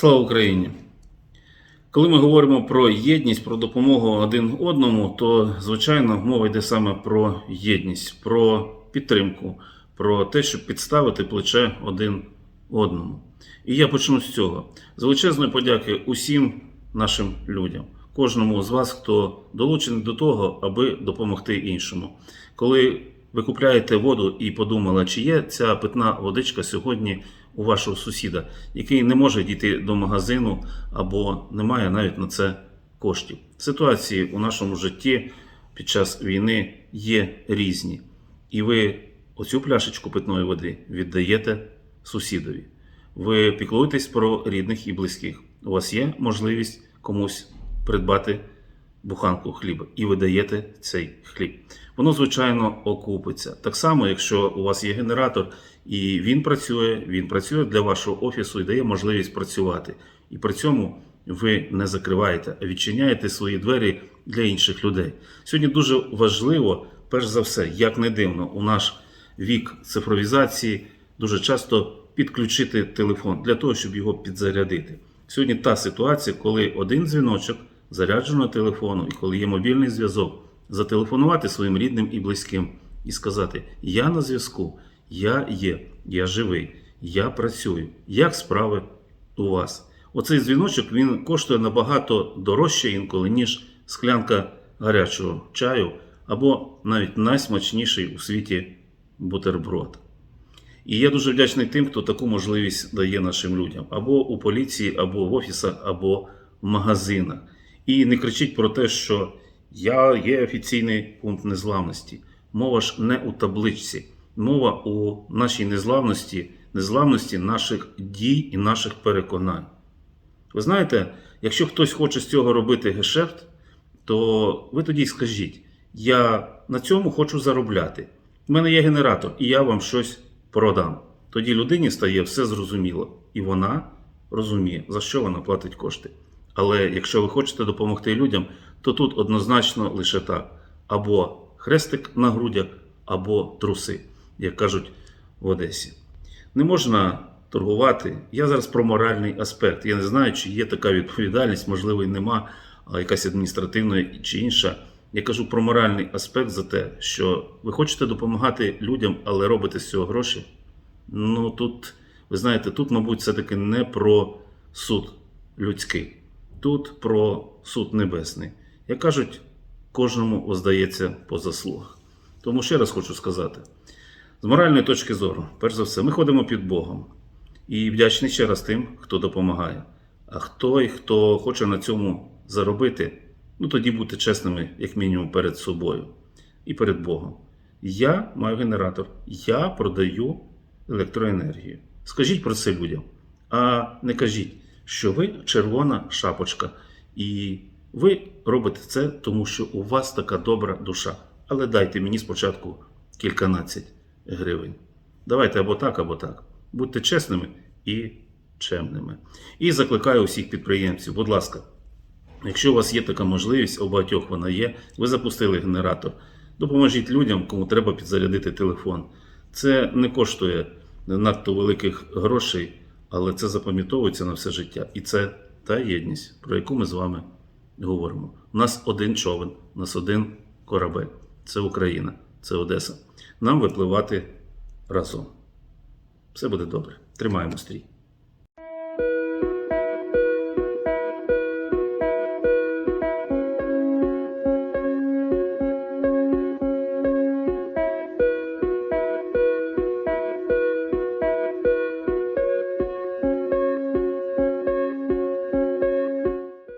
Слава Україні! Коли ми говоримо про єдність, про допомогу один одному, то звичайно мова йде саме про єдність, про підтримку, про те, щоб підставити плече один одному. І я почну з цього. З величезної подяки усім нашим людям, кожному з вас, хто долучений до того, аби допомогти іншому. Коли ви купляєте воду і подумали, чи є ця питна водичка сьогодні у вашого сусіда, який не може дійти до магазину або не має навіть на це коштів. Ситуації у нашому житті під час війни є різні. І ви оцю пляшечку питної води віддаєте сусідові. Ви піклуєтесь про рідних і близьких. У вас є можливість комусь придбати буханку хліба і ви даєте цей хліб. Воно, звичайно, окупиться. Так само, якщо у вас є генератор і він працює, він працює для вашого офісу і дає можливість працювати. І при цьому ви не закриваєте, а відчиняєте свої двері для інших людей. Сьогодні дуже важливо, перш за все, як не дивно, у наш вік цифровізації дуже часто підключити телефон для того, щоб його підзарядити. Сьогодні та ситуація, коли один дзвіночок зарядженого телефону, і коли є мобільний зв'язок, зателефонувати своїм рідним і близьким і сказати: Я на зв'язку, я є, я живий, я працюю. Як справи у вас? Оцей дзвіночок він коштує набагато дорожче інколи, ніж склянка гарячого чаю або навіть найсмачніший у світі бутерброд. І я дуже вдячний тим, хто таку можливість дає нашим людям або у поліції, або в офісах, або в магазинах. І не кричіть про те, що я є офіційний пункт незламності. Мова ж не у табличці, мова у нашій незламності, незламності наших дій і наших переконань. Ви знаєте, якщо хтось хоче з цього робити гешефт, то ви тоді скажіть: я на цьому хочу заробляти. У мене є генератор, і я вам щось продам. Тоді людині стає все зрозуміло, і вона розуміє, за що вона платить кошти. Але якщо ви хочете допомогти людям, то тут однозначно лише так: або хрестик на грудях, або труси, як кажуть в Одесі. Не можна торгувати. Я зараз про моральний аспект. Я не знаю, чи є така відповідальність, можливо, і нема, якась адміністративна чи інша. Я кажу про моральний аспект за те, що ви хочете допомагати людям, але робите з цього гроші. Ну тут, ви знаєте, тут, мабуть, все-таки не про суд людський, тут про суд небесний. Як кажуть, кожному воздається по заслугах. Тому ще раз хочу сказати: з моральної точки зору, перш за все, ми ходимо під Богом. І вдячний ще раз тим, хто допомагає. А хто і хто хоче на цьому заробити, ну тоді бути чесними, як мінімум, перед собою і перед Богом. Я маю генератор, я продаю електроенергію. Скажіть про це людям, а не кажіть, що ви червона шапочка, і ви робите це, тому що у вас така добра душа. Але дайте мені спочатку кільканадцять гривень. Давайте або так, або так. Будьте чесними і чемними. І закликаю усіх підприємців, будь ласка, якщо у вас є така можливість, у багатьох вона є, ви запустили генератор. Допоможіть людям, кому треба підзарядити телефон. Це не коштує надто великих грошей, але це запам'ятовується на все життя. І це та єдність, про яку ми з вами говоримо. У нас один човен, у нас один корабель. Це Україна, це Одеса. Нам випливати разом. Все буде добре. Тримаємо стрій.